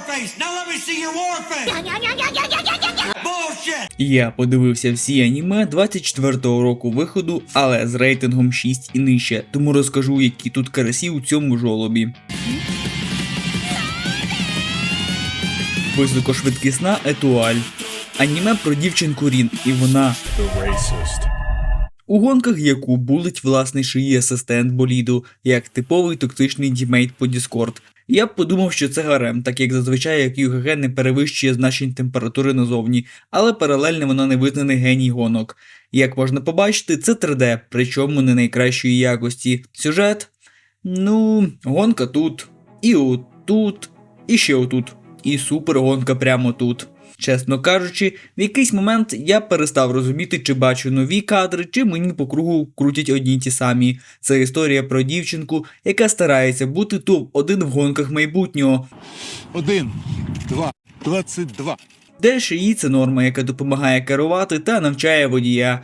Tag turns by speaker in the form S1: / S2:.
S1: face. Now let me see your war face. Bullshit.
S2: Я подивився всі аніме 24-го року виходу, але з рейтингом 6 і нижче, тому розкажу, які тут карасі у цьому жолобі. Високошвидкісна етуаль. Аніме про дівчинку Рін, і вона у гонках яку булить власний шиї асистент боліду, як типовий токсичний дімейт по Discord. Я б подумав, що це гарем, так як зазвичай як ЮГГ не перевищує значень температури назовні, але паралельно вона не визнаний геній гонок. Як можна побачити, це 3D, причому не найкращої якості. Сюжет? Ну, гонка тут, і отут, і ще отут, і супер гонка прямо тут. Чесно кажучи, в якийсь момент я перестав розуміти, чи бачу нові кадри, чи мені по кругу крутять одні й ті самі. Це історія про дівчинку, яка старається бути топ-1 в гонках майбутнього,
S3: Один, два, двадцять два.
S2: де шиї це норма, яка допомагає керувати та навчає водія.